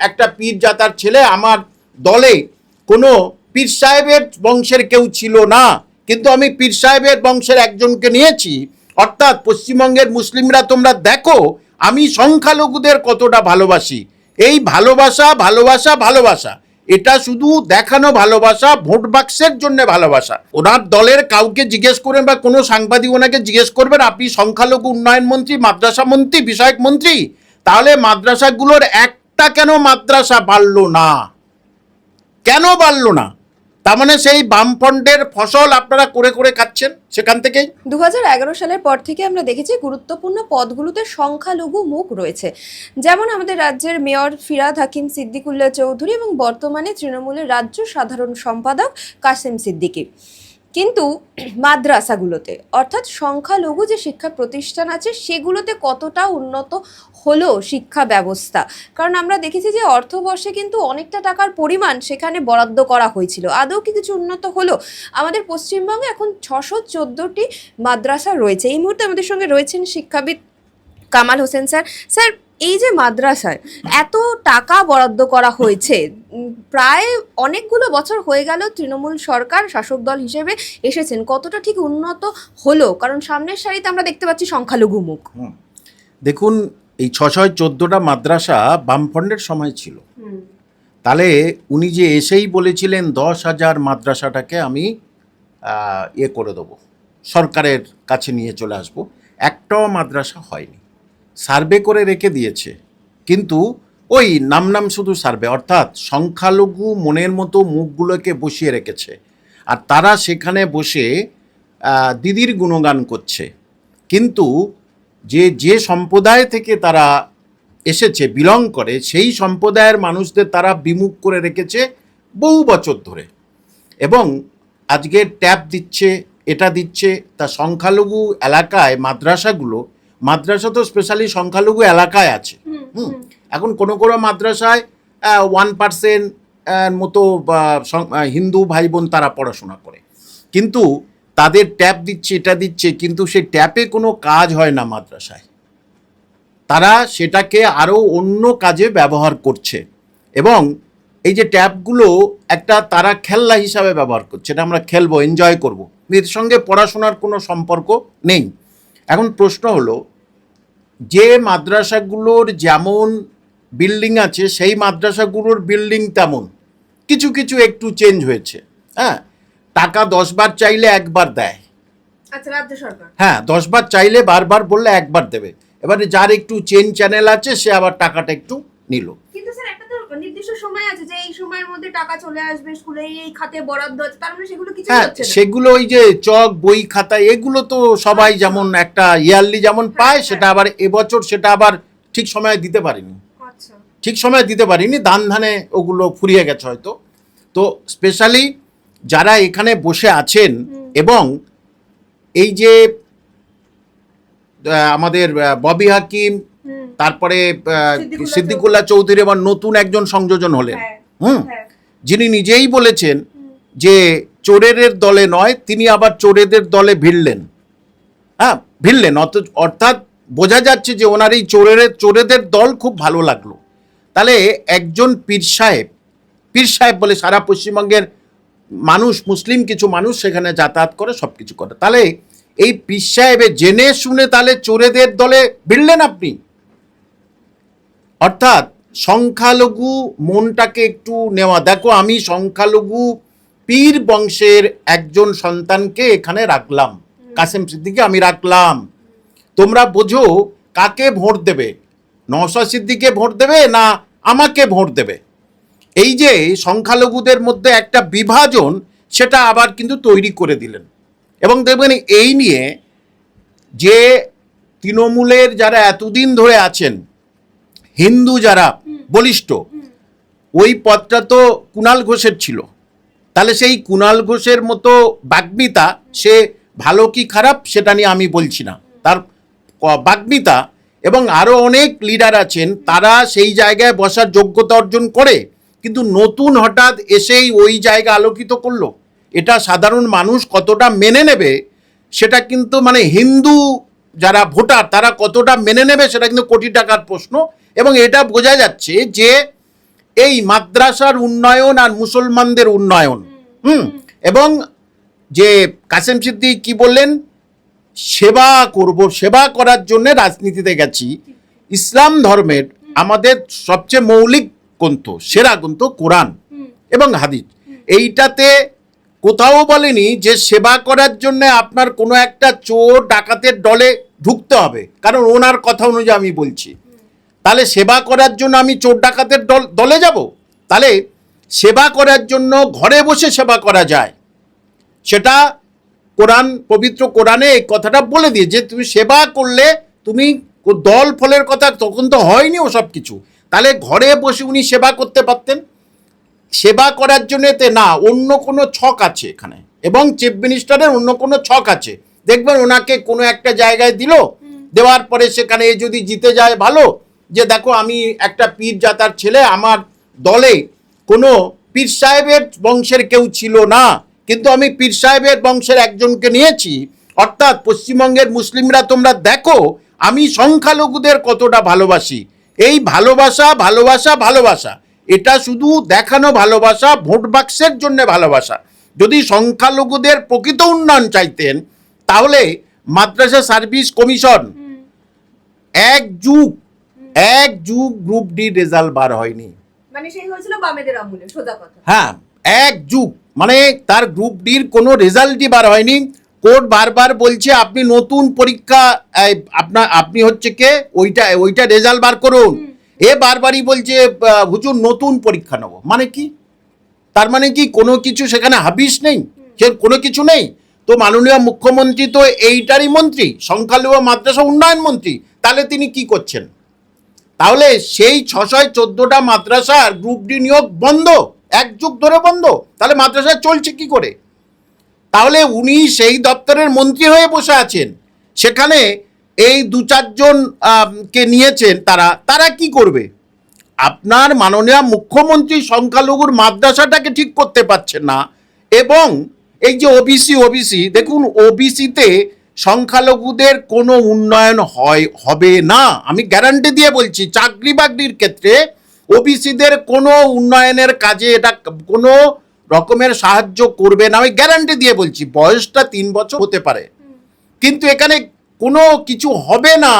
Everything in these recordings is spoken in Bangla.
একটা পীর জাতার ছেলে আমার দলে, কোনো পীর সাহেবের বংশের কেউ ছিল না। কিন্তু আমি পীর সাহেবের বংশের একজনকে নিয়েছি। অর্থাৎ পশ্চিমবঙ্গের মুসলিমরা তোমরা দেখো, আমি সংখ্যালঘুদের কতটা ভালোবাসি। এই ভালোবাসা ভালোবাসা ভালোবাসা। এটা শুধু দেখানো ভালোবাসা, ভোট বাক্সের জন্য ভালোবাসা। ওনার দলের কাউকে জিজ্ঞেস করবেন বা কোনো সাংবাদিক ওনাকে জিজ্ঞেস করবেন, আপনি সংখ্যালঘু উন্নয়ন মন্ত্রী, মাদ্রাসা মন্ত্রী, বিষয়ক মন্ত্রী? তাহলে মাদ্রাসাগুলোর একটা কেন মাদ্রাসা বাড়ল না? কেন বাড়ল না? তার মানে সেই বামফ্রন্টের ফসল আপনারা করে করে খাচ্ছেন সেখান থেকেই? দু হাজার এগারো সালের পর থেকে আমরা দেখেছি গুরুত্বপূর্ণ পদগুলোতে সংখ্যালঘু মুখ রয়েছে। যেমন আমাদের রাজ্যের মেয়র ফিরাদ হাকিম সিদ্দিকুল্লাহ চৌধুরী এবং বর্তমানে তৃণমূলের রাজ্য সাধারণ সম্পাদক কাসেম সিদ্দিকী। কিন্তু মাদ্রাসাগুলোতে, অর্থাৎ সংখ্যালঘু যে শিক্ষা প্রতিষ্ঠান আছে, সেগুলোতে কতটা উন্নত হলো শিক্ষা ব্যবস্থা? কারণ আমরা দেখেছি যে অর্থবর্ষে কিন্তু অনেকটা টাকার পরিমাণ সেখানে বরাদ্দ করা হয়েছিল। আদৌ কি কিছু উন্নত হলো? আমাদের পশ্চিমবঙ্গে এখন ছশো চোদ্দোটি মাদ্রাসা রয়েছে। এই মুহূর্তে আমাদের সঙ্গে রয়েছেন শিক্ষাবিদ কামাল হোসেন স্যার। স্যার এই যে মাদ্রাসায় এত টাকা বরাদ্দ করা হয়েছে প্রায় অনেকগুলো বছর হয়ে গেল তৃণমূল সরকার শাসক দল হিসেবে এসেছেন। কতটা ঠিক উন্নত হলো? কারণ সামনের সারিতে আমরা দেখতে পাচ্ছি সংখ্যালঘু মুখ। দেখুন এই ছশয় চোদ্দোটা মাদ্রাসা বামফ্রন্টের সময় ছিল। তাহলে উনি যে এসেই বলেছিলেন দশ হাজার মাদ্রাসাটাকে আমি ইয়ে করে দেবো সরকারের কাছে নিয়ে চলে আসব একটাও মাদ্রাসা হয়নি। সার্ভে করে রেখে দিয়েছে। কিন্তু ওই নাম নাম শুধু সার্ভে, অর্থাৎ সংখ্যালঘু মনের মতো মুখগুলোকে বসিয়ে রেখেছে। আর তারা সেখানে বসে দিদির গুণগান করছে। কিন্তু যে যে সম্প্রদায় থেকে তারা এসেছে বিলং করে, সেই সম্প্রদায়ের মানুষদের তারা বিমুখ করে রেখেছে বহু বছর ধরে। এবং আজকে ট্যাব দিচ্ছে, এটা দিচ্ছে, তা সংখ্যালঘু এলাকায় মাদ্রাসাগুলো মাদ্রাসা তো স্পেশালি সংখ্যালঘু এলাকায় আছে। হুম এখন কোনো কোনো মাদ্রাসায় ওয়ান পার্সেন্ট মতো হিন্দু ভাই বোন তারা পড়াশোনা করে। কিন্তু তাদের ট্যাপ দিচ্ছে এটা দিচ্ছে কিন্তু সেই ট্যাপে কোনো কাজ হয় না মাদ্রাসায়। তারা সেটাকে আরও অন্য কাজে ব্যবহার করছে। এবং এই যে ট্যাপগুলো একটা তারা খেলনা হিসাবে ব্যবহার করছে এটা আমরা খেলব এনজয় করব। এর সঙ্গে পড়াশোনার কোনো সম্পর্ক নেই। এখন প্রশ্ন হলো যে মাদ্রাসাগুলোর যেমন বিল্ডিং আছে সেই মাদ্রাসাগুলোর বিল্ডিং তেমন। কিছু কিছু একটু চেঞ্জ হয়েছে। হ্যাঁ টাকা দশবার চাইলে একবার দেয়। আচ্ছা রাজ্য সরকার। হ্যাঁ দশবার চাইলে বারবার বললে একবার দেবে। এবারে যার একটু চেন চ্যানেল আছে সে আবার টাকাটা একটু নিল কিন্তু স্যার একটা তো নির্দিষ্ট সময় আছে যে এই সময়ের মধ্যে টাকা চলে আসবে স্কুলে এই খাতে বরাদ্দ আছে তার মানে সেগুলো কিছু হ্যাঁ হচ্ছে না। সেগুলো ওই যে চক বই খাতা এগুলো তো সবাই যেমন একটা ইয়ারলি যেমন পায় সেটা আবার এবছর সেটা আবার ঠিক সময়ে দিতে পারেনি। আচ্ছা। ঠিক সময়ে দিতে পারিনি দান ধানে ওগুলো ফুরিয়ে গেছে হয়তো। তো স্পেশালি যারা এখানে বসে আছেন এবং এই যে আমাদের ববি হাকিম তারপরে সিদ্দিকুল্লাহ চৌধুরী আবার নতুন একজন সংযোজন হলেন। হ্যাঁ হুম? হ্যাঁ। যিনি নিজেই বলেছেন যে চোরেদের দলে নয় তিনি আবার চোরেদের দলে ভিড়লেন। হ্যাঁ ভিড়লেন। অত- অর্থাৎ বোঝা যাচ্ছে যে ওনার এই চোরের চোরেদের দল খুব ভালো লাগল। তাহলে একজন পীর সাহেব পীর সাহেব বলে সারা পশ্চিমবঙ্গের মানুষ মুসলিম কিছু মানুষ সেখানে যাতায়াত করে সব কিছু করে। তাহলে এই পীর সাহেবে জেনে শুনে তাহলে চোরেদের দলে ভিড়লেন আপনি? অর্থাৎ সংখ্যালঘু মনটাকে একটু নেওয়া। দেখো আমি সংখ্যালঘু পীর বংশের একজন সন্তানকে এখানে রাখলাম। কাসেম সিদ্দিকে আমি রাখলাম। তোমরা বোঝো কাকে ভোট দেবে? নওশাদ সিদ্দিকে ভোট দেবে না আমাকে ভোট দেবে? এই যে সংখ্যালঘুদের মধ্যে একটা বিভাজন সেটা আবার কিন্তু তৈরি করে দিলেন। এবং দেখবেন এই নিয়ে যে তৃণমূলের যারা এতদিন ধরে আছেন হিন্দু যারা বলিষ্ঠ ওই পদটা তো কুণাল ঘোষের ছিল। তাহলে সেই কুণাল ঘোষের মতো বাগ্মিতা সে ভালো কি খারাপ সেটা নিয়ে আমি বলছি না। তার বাগ্মিতা এবং আরও অনেক লিডার আছেন তারা সেই জায়গায় বসার যোগ্যতা অর্জন করে কিন্তু নতুন হঠাৎ এসেই ওই জায়গা আলোকিত করল। এটা সাধারণ মানুষ কতটা মেনে নেবে সেটা কিন্তু মানে হিন্দু যারা ভোটার তারা কতটা মেনে নেবে সেটা কিন্তু কোটি টাকার প্রশ্ন। এবং এটা বোঝা যাচ্ছে যে এই মাদ্রাসার উন্নয়ন আর মুসলমানদের উন্নয়ন হুম। এবং যে কাসেম সিদ্দিক কি বললেন? সেবা করব সেবা করার জন্য রাজনীতিতে গেছি। ইসলাম ধর্মের আমাদের সবচেয়ে মৌলিক গ্রন্থ সেরা গ্রন্থ কোরআন এবং হাদিস। এইটাতে কোথাও বলেনি যে সেবা করার জন্য আপনার কোনো একটা চোর ডাকাতের দলে ঢুকতে হবে কারণ ওনার কথা অনুযায়ী আমি বলছি। তাহলে সেবা করার জন্য আমি চোর ডাকাতের দল দলে যাব? তাহলে সেবা করার জন্য ঘরে বসে সেবা করা যায়। সেটা কোরআন পবিত্র কোরআনে এই কথাটা বলে দিয়ে যে তুমি সেবা করলে তুমি দল ফলের কথা তখন তো হয়নি ওসব কিছু। তাহলে ঘরে বসে উনি সেবা করতে পারতেন। সেবা করার জন্য এতে না অন্য কোনো ছক আছে এখানে। এবং চিফ মিনিস্টারের অন্য কোনো ছক আছে। দেখবেন ওনাকে কোনো একটা জায়গায় দিল দেওয়ার পরে সেখানে যদি জিতে যায় ভালো যে দেখো আমি একটা পীর জাতার ছেলে আমার দলে কোনো পীর সাহেবের বংশের কেউ ছিল না। কিন্তু আমি পীর সাহেবের বংশের একজনকে নিয়েছি। অর্থাৎ পশ্চিমবঙ্গের মুসলিমরা তোমরা দেখো আমি সংখ্যালঘুদের কতটা ভালোবাসি। এই ভালোবাসা ভালোবাসা ভালোবাসা। এটা শুধু দেখানো ভালোবাসা ভোট বাক্সের জন্য ভালোবাসা। যদি সংখ্যালঘুদের প্রকৃত উন্নয়ন চাইতেন তাহলে মাদ্রাসা সার্ভিস কমিশন এক যুগ এক যুগ গ্রুপ ডি রেজাল্ট বার হয়নি। মানে সেই হয়েছিল বামেদের আমলে সোজা কথা। হ্যাঁ এক যুগ। মানে তার গ্রুপ ডির কোনো রেজাল্টই বার হয়নি। কোর্ট বারবার বলছে আপনি নতুন পরীক্ষা আপনার আপনি হচ্ছে কে? ওইটা ওইটা রেজাল্ট বার করুন। এ বারবারই বলছে হুজুর নতুন পরীক্ষা নেব। মানে কি? তার মানে কি কোনো কিছু সেখানে হাবিস নেই? সে কোনো কিছু নেই? তো মাননীয় মুখ্যমন্ত্রী তো এইটারই মন্ত্রী সংখ্যালঘু মাদ্রাসা উন্নয়ন মন্ত্রী। তাহলে তিনি কি করছেন? তাহলে সেই ছশয় চোদ্দটা মাদ্রাসার গ্রুপ ডি নিয়োগ বন্ধ, এক যুগ ধরে বন্ধ। তাহলে মাদ্রাসা চলছে কি করে? তাহলে উনি সেই দপ্তরের মন্ত্রী হয়ে বসে আছেন। সেখানে এই দু চারজন কে নিয়েছেন তারা তারা কি করবে? আপনার মাননীয় মুখ্যমন্ত্রী সংখ্যালঘুর মাদ্রাসাটাকে ঠিক করতে পারছেন না। এবং এই যে ওবিসি ওবিসি দেখুন ওবিসিতে সংখ্যালঘুদের কোনো উন্নয়ন হয়, হবে না। আমি গ্যারান্টি দিয়ে বলছি, চাকরি বাকরির ক্ষেত্রে ওবিসিদের কোনো উন্নয়নের কাজে এটা কোনো রকমের সাহায্য করবে না। আমি গ্যারান্টি দিয়ে বলছি, বয়সটা তিন বছর হতে পারে। কিন্তু এখানে কোনো কিছু হবে না।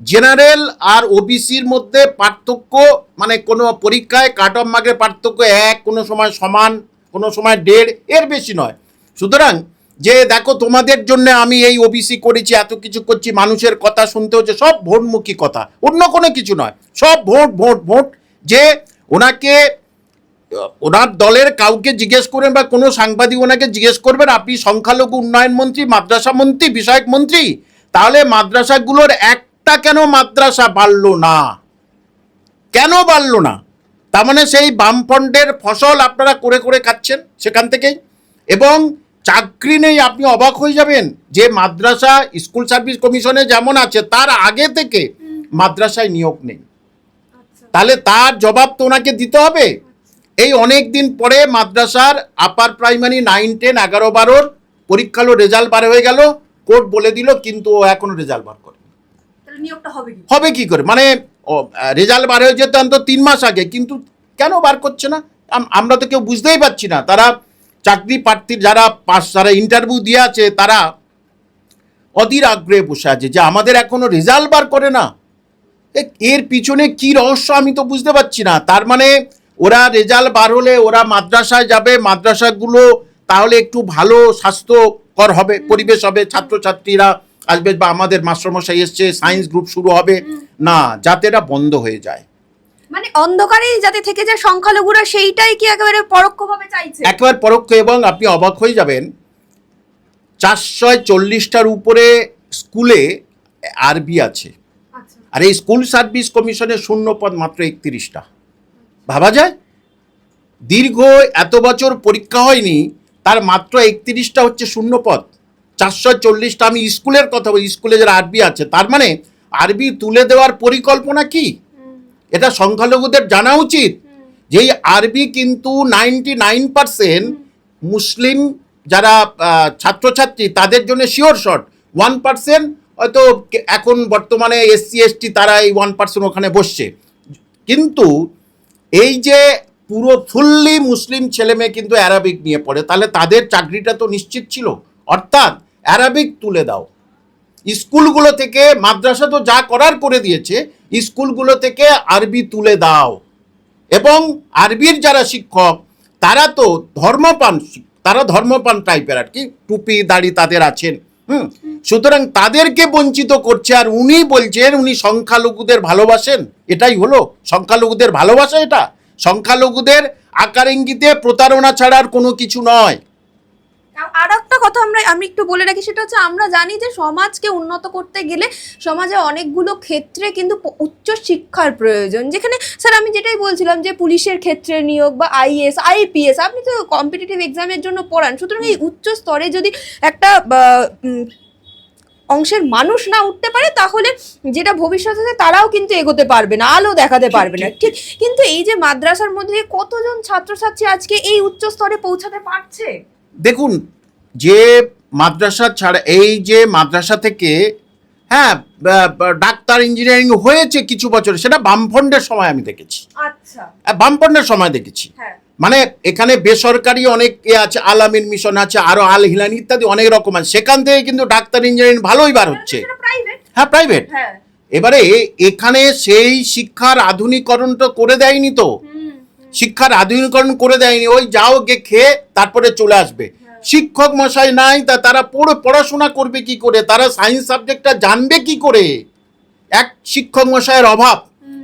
জেনারেল আর ওবিসির মধ্যে পার্থক্য মানে কোনো পরীক্ষায় কাট অফ মার্কের পার্থক্য এক, কোনো সময় সমান, কোনো সময় দেড়, এর বেশি নয়। সুতরাং যে দেখো তোমাদের জন্য আমি এই ওবিসি করেছি, এত কিছু করছি, মানুষের কথা শুনতে হচ্ছে, সব ভোটমুখী কথা। অন্য কোনো কিছু নয়। সব ভোট ভোট ভোট। যে ওনাকে, ওনার দলের কাউকে জিজ্ঞেস করবেন বা কোনো সাংবাদিক ওনাকে জিজ্ঞেস করবেন, আপনি সংখ্যালঘু উন্নয়ন মন্ত্রী, মাদ্রাসা মন্ত্রী, বিষয়ক মন্ত্রী, তাহলে মাদ্রাসাগুলোর একটা কেন মাদ্রাসা বাড়ল না? কেন বাড়ল না? তার মানে সেই বামফ্রন্টের ফসল আপনারা করে করে খাচ্ছেন সেখান থেকেই। এবং চাকরি নেই আপনি অবাক হয়ে যাবেন। যে মাদ্রাসা স্কুল সার্ভিস কমিশনে যেমন আছে তার আগে থেকে মাদ্রাসায় নিয়োগ নেই। তাহলে তার জবাব তো ওনাকে দিতে হবে। এই অনেক দিন পরে মাদ্রাসার আপার প্রাইমারি নাইন টেন এগারো বারোর পরীক্ষালো রেজাল্ট বার হয়ে গেল। কোর্ট বলে দিল কিন্তু ও এখনও রেজাল্ট বার করে নিয়োগটা হবে কি? হবে কি করে? মানে রেজাল্ট বার হয়ে যেত অন্তত তিন মাস আগে কিন্তু কেন বার করছে না? আমরা তো কেউ বুঝতেই পারছি না। তারা চাকরি প্রার্থীর যারা পাস যারা ইন্টারভিউ দিয়ে আছে তারা অধীর আগ্রহে বসে আছে যে আমাদের এখনও রেজাল্ট বার করে না। এর পিছনে কি রহস্য আমি তো বুঝতে পারছি না। তার মানে ওরা রেজাল্ট বার হলে ওরা মাদ্রাসায় যাবে মাদ্রাসাগুলো তাহলে একটু ভালো স্বাস্থ্যকর হবে পরিবেশ হবে ছাত্রছাত্রীরা আসবে বা আমাদের মাস্টারমশাই এসছে সায়েন্স গ্রুপ শুরু হবে। না যাতে এটা বন্ধ হয়ে যায়। মানে অন্ধকারেই যাতে থেকে যায় সংখ্যালঘুরা সেইটাই কি একেবারে পরোক্ষভাবে চাইছে? একবার পরোক্ষ এবং আপনি অবাক হয়ে যাবেন চারশো চল্লিশটার উপরে স্কুলে আরবি আছে। আচ্ছা। আর এই স্কুল সার্ভিস কমিশনের শূন্য পদ মাত্র একত্রিশটা। ভাবা যায়? দীর্ঘ এত বছর পরীক্ষা হয়নি তার মাত্র একত্রিশটা হচ্ছে শূন্য পদ চারশো চল্লিশটা আমি স্কুলের কথা বলি স্কুলে যারা আরবি আছে তার মানে আরবি তুলে দেওয়ার পরিকল্পনা কি? এটা সংখ্যালঘুদের জানা উচিত যে এই আরবি কিন্তু নাইনটি নাইন পার্সেন্ট মুসলিম যারা ছাত্রছাত্রী তাদের জন্য শিওর শট ওয়ান পার্সেন্ট হয়তো এখন বর্তমানে এসসি এসটি তারা এই ওয়ান পার্সেন্ট ওখানে বসছে। কিন্তু এই যে পুরো ফুললি মুসলিম ছেলে মেয়ে কিন্তু অ্যারাবিক নিয়ে পড়ে তাহলে তাদের চাকরিটা তো নিশ্চিত ছিল। অর্থাৎ অ্যারাবিক তুলে দাও। স্কুলগুলো থেকে মাদ্রাসা তো যা করার করে দিয়েছে স্কুলগুলো থেকে আরবি তুলে দাও। এবং আরবির যারা শিক্ষক, তারা তো ধর্মপান তারা ধর্মপান টাইপের আর কি, টুপি, দাড়ি তাদের আছেন, হুম? সুতরাং তাদেরকে বঞ্চিত করছে আর উনি বলছেন, উনি সংখ্যালঘুদের ভালোবাসেন, এটাই হলো। সংখ্যালঘুদের ভালোবাসা এটা। সংখ্যালঘুদের আকার ইঙ্গিতে প্রতারণা ছাড়া আর কোনো কিছু নয়। আর একটা কথা আমরা আমি একটু বলে রাখি সেটা হচ্ছে আমরা জানি যে সমাজকে উন্নত করতে গেলে সমাজে অনেকগুলো ক্ষেত্রে কিন্তু উচ্চ শিক্ষার প্রয়োজন। যেখানে স্যার আমি যেটাই বলছিলাম যে পুলিশের ক্ষেত্রে নিয়োগ বা আইএস আইপিএস আপনি তো কম্পিটিটিভ এক্সামের জন্য পড়ান। সুতরাং এই উচ্চ স্তরে যদি একটা অংশের মানুষ না উঠতে পারে তাহলে যেটা ভবিষ্যতে তারাও কিন্তু এগোতে পারবে না আলো দেখাতে পারবে না। ঠিক। কিন্তু এই যে মাদ্রাসার মধ্যে কতজন ছাত্রছাত্রী আজকে এই উচ্চ স্তরে পৌঁছাতে পারছে? দেখুন যে মাদ্রাসা ছাড়া এই যে মাদ্রাসা থেকে হ্যাঁ ডাক্তার ইঞ্জিনিয়ারিং হয়েছে কিছু বছর সেটা বামফ্রন্টের সময় আমি দেখেছি। আচ্ছা। বামফ্রন্টের সময় দেখেছি। হ্যাঁ। মানে এখানে বেসরকারি অনেক এ আছে আলামিন মিশন আছে আরও আল হিলানি ইত্যাদি অনেক রকম আছে। সেখান থেকে কিন্তু ডাক্তার ইঞ্জিনিয়ারিং ভালোই বার হচ্ছে। হ্যাঁ প্রাইভেট হ্যাঁ। এবারে এখানে সেই শিক্ষার আধুনিকরণ তো করে দেয়নি তো? শিক্ষার আধুনিকরণ করে দেয়নি ওই যাও গে খেয়ে তারপরে চলে আসবে। শিক্ষক মশাই নাই তা তারা পড়ে পড়াশোনা করবে কি করে? তারা সায়েন্স সাবজেক্টটা জানবে কি করে? এক শিক্ষক মশাইয়ের অভাব।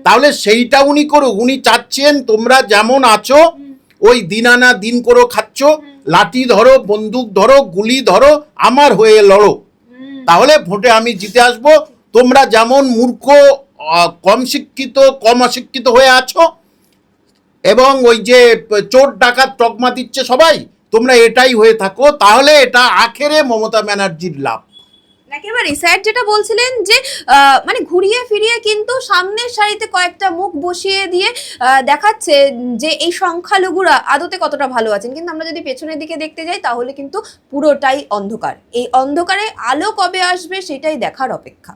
তাহলে সেইটা উনি করুক উনি চাচ্ছেন তোমরা যেমন আছো ওই দিন আনা দিন করো খাচ্ছ লাঠি ধরো বন্দুক ধরো গুলি ধরো আমার হয়ে লড়ো। তাহলে ভোটে আমি জিতে আসব। তোমরা যেমন মূর্খ কম শিক্ষিত কম অশিক্ষিত হয়ে আছো এবং ওই যে চোর ডাকাত তকমা দিচ্ছে সবাই, তোমরা এটাই হয়ে থাকো, তাহলে এটা আখেরে মমতা ব্যানার্জির লাভ। একেবারে স্যার যেটা বলছিলেন যে মানে ঘুরিয়ে ফিরিয়ে কিন্তু সামনের সারিতে কয়েকটা মুখ বসিয়ে দিয়ে দেখাচ্ছে যে এই সংখ্যালঘুরা আদতে কতটা ভালো আছেন। কিন্তু আমরা যদি পেছনের দিকে দেখতে যাই, তাহলে কিন্তু পুরোটাই অন্ধকার। এই অন্ধকারে আলো কবে আসবে সেটাই দেখার অপেক্ষা।